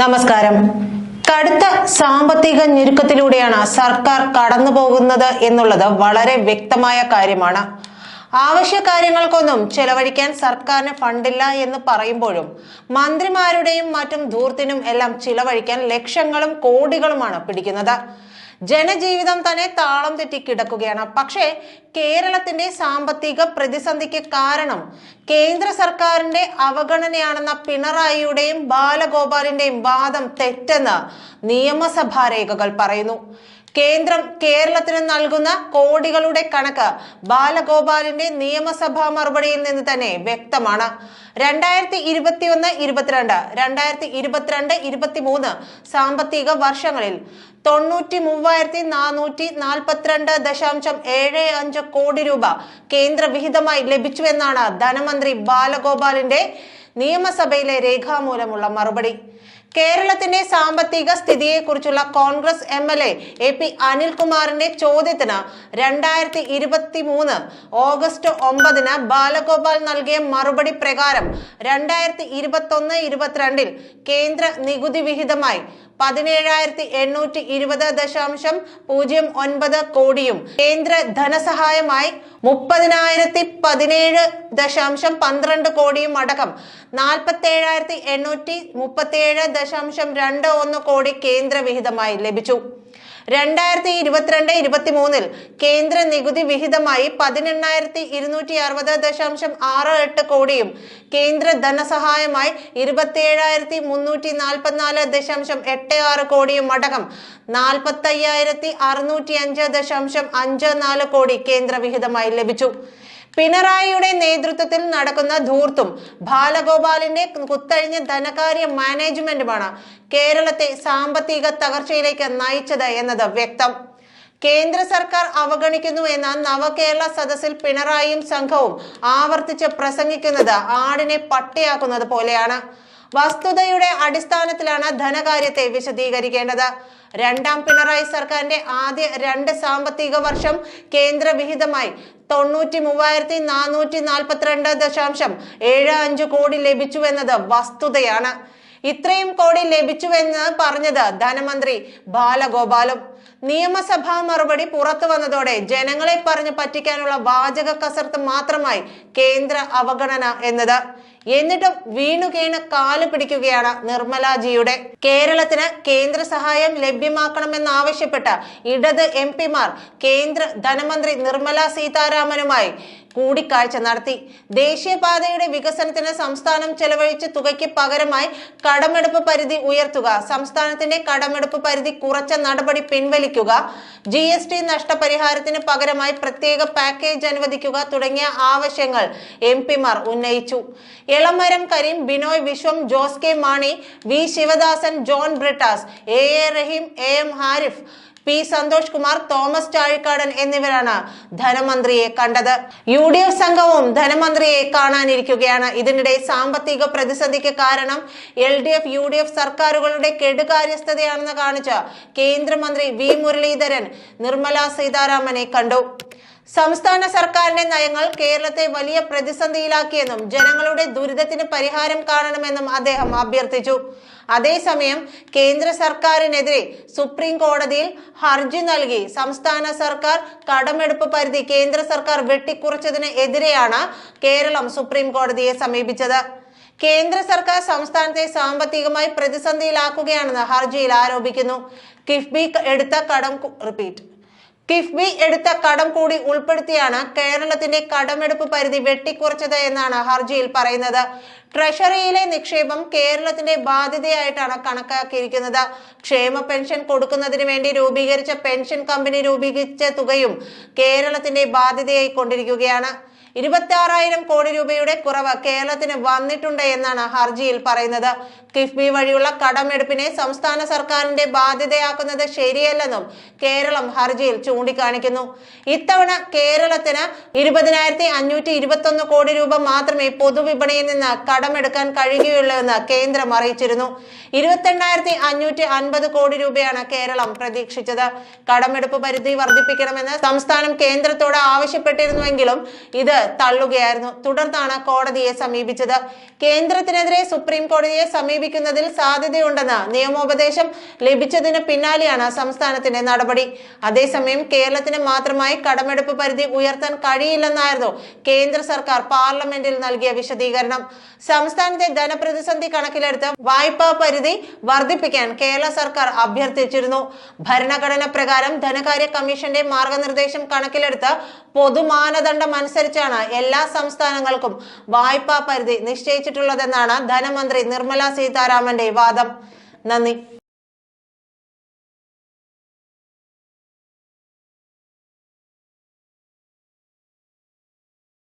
നമസ്കാരം. കടുത്ത സാമ്പത്തിക ഞെരുക്കത്തിലൂടെയാണ് സർക്കാർ കടന്നു പോകുന്നത് എന്നുള്ളത് വളരെ വ്യക്തമായ കാര്യമാണ്. ആവശ്യ കാര്യങ്ങൾക്കൊന്നും ചെലവഴിക്കാൻ സർക്കാരിന് ഫണ്ടില്ല എന്ന് പറയുമ്പോഴും മന്ത്രിമാരുടെയും മറ്റും ധൂർത്തിനും എല്ലാം ചിലവഴിക്കാൻ ലക്ഷങ്ങളും കോടികളുമാണ് പിടിക്കുന്നത്. ജനജീവിതം തന്നെ താളം തെറ്റി കിടക്കുകയാണ്. പക്ഷേ കേരളത്തിന്റെ സാമ്പത്തിക പ്രതിസന്ധിക്ക് കാരണം കേന്ദ്ര സർക്കാരിന്റെ അവഗണനയാണെന്ന പിണറായിയുടെയും ബാലഗോപാലിന്റെയും വാദം തെറ്റെന്ന് നിയമസഭാ രേഖകൾ പറയുന്നു. കേന്ദ്രം കേരളത്തിന് നൽകുന്ന കോടികളുടെ കണക്ക് ബാലഗോപാലിന്റെ നിയമസഭാ മറുപടിയിൽ നിന്ന് തന്നെ വ്യക്തമാണ്. രണ്ടായിരത്തി ഇരുപത്തിയൊന്ന് ഇരുപത്തിരണ്ട് രണ്ടായിരത്തി ഇരുപത്തിരണ്ട് ഇരുപത്തിമൂന്ന് സാമ്പത്തിക വർഷങ്ങളിൽ തൊണ്ണൂറ്റി മൂവായിരത്തി നാനൂറ്റി നാൽപ്പത്തിരണ്ട് ദശാംശം ഏഴ് അഞ്ച് കോടി രൂപ കേന്ദ്ര വിഹിതമായി ലഭിച്ചുവെന്നാണ് ധനമന്ത്രി ബാലഗോപാലിന്റെ നിയമസഭയിലെ രേഖാമൂലമുള്ള മറുപടി. കേരളത്തിന്റെ സാമ്പത്തിക സ്ഥിതിയെക്കുറിച്ചുള്ള Congress M L A A P അനിൽകുമാറിന്റെ ചോദ്യത്തിന് രണ്ടായിരത്തി ഇരുപത്തി മൂന്ന് ഓഗസ്റ്റ് ഒമ്പതിന് ബാലഗോപാൽ നൽകിയ മറുപടി പ്രകാരം രണ്ടായിരത്തി ഇരുപത്തി ഒന്ന് ഇരുപത്തിരണ്ടിൽ കേന്ദ്ര നികുതി വിഹിതമായി പതിനേഴായിരത്തി എണ്ണൂറ്റി ഇരുപത് ദശാംശം പൂജ്യം ഒൻപത് കോടിയും. കേന്ദ്ര ധനസഹായമായി മുപ്പതിനായിരത്തി പതിനേഴ് ദശാംശം പന്ത്രണ്ട് കോടിയും അടക്കം. നാൽപ്പത്തി ഏഴായിരത്തി എണ്ണൂറ്റി മുപ്പത്തിയേഴ് ദശാംശം രണ്ട് ഒന്ന് കോടി കേന്ദ്ര വിഹിതമായി ലഭിച്ചു. രണ്ടായിരത്തി ഇരുപത്തിരണ്ട് ഇരുപത്തി മൂന്നിൽ കേന്ദ്ര നികുതി വിഹിതമായി പതിനെണ്ണായിരത്തി ഇരുന്നൂറ്റി അറുപത് ദശാംശം ആറ് എട്ട് കോടിയും കേന്ദ്ര ധനസഹായമായി ഇരുപത്തിയേഴായിരത്തി മുന്നൂറ്റി നാൽപ്പത്തിനാല് ദശാംശം എട്ട് ആറ് കോടിയും അടക്കം നാൽപ്പത്തയ്യായിരത്തി അറുന്നൂറ്റി അഞ്ച് ദശാംശം അഞ്ച് നാല് കോടി കേന്ദ്ര വിഹിതമായി ലഭിച്ചു. പിണറായിയുടെ നേതൃത്വത്തിൽ നടക്കുന്ന ധൂർത്തും ബാലഗോപാലിന്റെ കുത്തഴിഞ്ഞ ധനകാര്യ മാനേജ്മെന്റുമാണ് കേരളത്തെ സാമ്പത്തിക തകർച്ചയിലേക്ക് നയിച്ചത് എന്നത് വ്യക്തം. കേന്ദ്ര സർക്കാർ അവഗണിക്കുന്നു എന്ന നവകേരള സദസ്സിൽ പിണറായിയും സംഘവും ആവർത്തിച്ച് പ്രസംഗിക്കുന്നത് ആടിനെ പട്ടിയാക്കുന്നത് പോലെയാണ്. വസ്തുതയുടെ അടിസ്ഥാനത്തിലാണ് ധനകാര്യത്തെ വിശദീകരിക്കേണ്ടത്. രണ്ടാം പിണറായി സർക്കാരിന്റെ ആദ്യ രണ്ട് സാമ്പത്തിക വർഷം കേന്ദ്ര വിഹിതമായി തൊണ്ണൂറ്റി മൂവായിരത്തി നാനൂറ്റി നാൽപ്പത്തിരണ്ട് ദശാംശം ഏഴ് അഞ്ച് കോടി ലഭിച്ചുവെന്നത് വസ്തുതയാണ്. ഇത്രയും കോടി ലഭിച്ചുവെന്ന് പറഞ്ഞത് ധനമന്ത്രി ബാലഗോപാലും. നിയമസഭാ മറുപടി പുറത്തു വന്നതോടെ ജനങ്ങളെ പറഞ്ഞു പറ്റിക്കാനുള്ള വാചക കസർത്ത് മാത്രമായി കേന്ദ്ര അവഗണന എന്നത്. എന്നിട്ടും വീണു കേണ് കാൽ പിടിക്കുകയാണ് നിർമ്മലാജിയുടെ. കേരളത്തിന് കേന്ദ്ര സഹായം ലഭ്യമാക്കണമെന്നാവശ്യപ്പെട്ട ഇടത് എം പിമാർ കേന്ദ്ര ധനമന്ത്രി നിർമ്മല സീതാരാമനുമായി കൂടിക്കാഴ്ച നടത്തി. ദേശീയപാതയുടെ വികസനത്തിന് സംസ്ഥാനം ചെലവഴിച്ച തുകയ്ക്ക് പകരമായി കടമെടുപ്പ് പരിധി ഉയർത്തുക സംസ്ഥാനത്തിന്റെ കടമെടുപ്പ് പരിധി കുറച്ച നടപടി പിൻവലിക്കുക ജി എസ് ടി നഷ്ടപരിഹാരത്തിന് പകരമായി പ്രത്യേക പാക്കേജ് അനുവദിക്കുക തുടങ്ങിയ ആവശ്യങ്ങൾ എം പിമാർ ഉന്നയിച്ചു. Elamaram Kareem Binoy Viswam Jose K Mani V Sivadasan John Brittas A A Rahim A M Arif P Santhosh Kumar Thomas Chazhikadan എന്നിവരാണ് ധനമന്ത്രിയെ കണ്ടത്. യു ഡി എഫ് സംഘവും ധനമന്ത്രിയെ കാണാനിരിക്കുകയാണ്. ഇതിനിടെ സാമ്പത്തിക പ്രതിസന്ധിക്ക് കാരണം L D F U D F സർക്കാരുകളുടെ കെടുകാര്യസ്ഥതയാണെന്ന് കാണിച്ച് കേന്ദ്രമന്ത്രി വി മുരളീധരൻ നിർമ്മല സീതാരാമനെ കണ്ടു. സംസ്ഥാന സർക്കാരിന്റെ നയങ്ങൾ കേരളത്തെ വലിയ പ്രതിസന്ധിയിലാക്കിയെന്നും ജനങ്ങളുടെ ദുരിതത്തിന് പരിഹാരം കാണണമെന്നും അദ്ദേഹം അഭ്യർത്ഥിച്ചു. അതേസമയം കേന്ദ്ര സർക്കാരിനെതിരെ സുപ്രീം കോടതിയിൽ ഹർജി നൽകി സംസ്ഥാന സർക്കാർ കടമെടുപ്പ് പരിധി കേന്ദ്ര സർക്കാർ വെട്ടിക്കുറച്ചതിന് എതിരെയാണ് കേരളം സുപ്രീം കോടതിയെ സമീപിച്ചത്. കേന്ദ്ര സർക്കാർ സംസ്ഥാനത്തെ സാമ്പത്തികമായി പ്രതിസന്ധിയിലാക്കുകയാണെന്ന് ഹർജിയിൽ ആരോപിക്കുന്നു. കിഫ്ബി എടുത്ത കടം റിപ്പീറ്റ് കിഫ്ബി എടുത്ത കടം കൂടി ഉൾപ്പെടുത്തിയാണ് കേരളത്തിന്റെ കടമെടുപ്പ് പരിധി വെട്ടിക്കുറച്ചത് എന്നാണ് ഹർജിയിൽ പറയുന്നത്. ട്രഷറിയിലെ നിക്ഷേപം കേരളത്തിന്റെ ബാധ്യതയായിട്ടാണ് കണക്കാക്കിയിരിക്കുന്നത്. ക്ഷേമ പെൻഷൻ കൊടുക്കുന്നതിന് വേണ്ടി രൂപീകരിച്ച പെൻഷൻ കമ്പനി രൂപീകരിച്ച തുകയും കേരളത്തിന്റെ ബാധ്യതയായി കൊണ്ടിരിക്കുകയാണ്. ഇരുപത്തി ആറായിരം കോടി രൂപയുടെ കുറവ് കേരളത്തിന് വന്നിട്ടുണ്ട് എന്നാണ് ഹർജിയിൽ പറയുന്നത്. കിഫ്ബി വഴിയുള്ള കടമെടുപ്പിനെ സംസ്ഥാന സർക്കാരിന്റെ ബാധ്യതയാക്കുന്നത് ശരിയല്ലെന്നും കേരളം ഹർജിയിൽ ചൂണ്ടിക്കാണിക്കുന്നു. ഇത്തവണ കേരളത്തിന് ഇരുപതിനായിരത്തി അഞ്ഞൂറ്റി ഇരുപത്തി ഒന്ന് കോടി രൂപ മാത്രമേ പൊതുവിപണിയിൽ നിന്ന് കടമെടുക്കാൻ കഴിയുകയുള്ളൂ എന്ന് കേന്ദ്രം അറിയിച്ചിരുന്നു. ഇരുപത്തെണ്ണായിരത്തി അഞ്ഞൂറ്റി അൻപത് കോടി രൂപയാണ് കേരളം പ്രതീക്ഷിച്ചത്. കടമെടുപ്പ് പരിധി വർദ്ധിപ്പിക്കണമെന്ന് സംസ്ഥാനം കേന്ദ്രത്തോട് ആവശ്യപ്പെട്ടിരുന്നുവെങ്കിലും ഇത് തള്ളുകയായിരുന്നു. തുടർന്നാണ് കോടതിയെ സമീപിച്ചത്. കേന്ദ്രത്തിനെതിരെ സുപ്രീം കോടതിയെ സമീപ സമീപിക്കുന്നതിൽ സാധ്യതയുണ്ടെന്ന് നിയമോപദേശം ലഭിച്ചതിന് പിന്നാലെയാണ് സംസ്ഥാനത്തിന്റെ നടപടി. അതേസമയം കേരളത്തിന് മാത്രമായി കടമെടുപ്പ് പരിധി ഉയർത്താൻ കഴിയില്ലെന്നായിരുന്നു കേന്ദ്ര സർക്കാർ പാർലമെന്റിൽ നൽകിയ വിശദീകരണം. സംസ്ഥാനത്തെ ധനപ്രതിസന്ധി കണക്കിലെടുത്ത് വായ്പാ പരിധി വർദ്ധിപ്പിക്കാൻ കേരള സർക്കാർ അഭ്യർത്ഥിച്ചിരുന്നു. ഭരണഘടന പ്രകാരം ധനകാര്യ കമ്മീഷന്റെ മാർഗനിർദ്ദേശം കണക്കിലെടുത്ത് പൊതുമാനദണ്ഡം അനുസരിച്ചാണ് എല്ലാ സംസ്ഥാനങ്ങൾക്കും വായ്പാ പരിധി നിശ്ചയിച്ചിട്ടുള്ളതെന്നാണ് ധനമന്ത്രി നിർമ്മല സീതാരാമന്റെ വാദം. നന്ദി.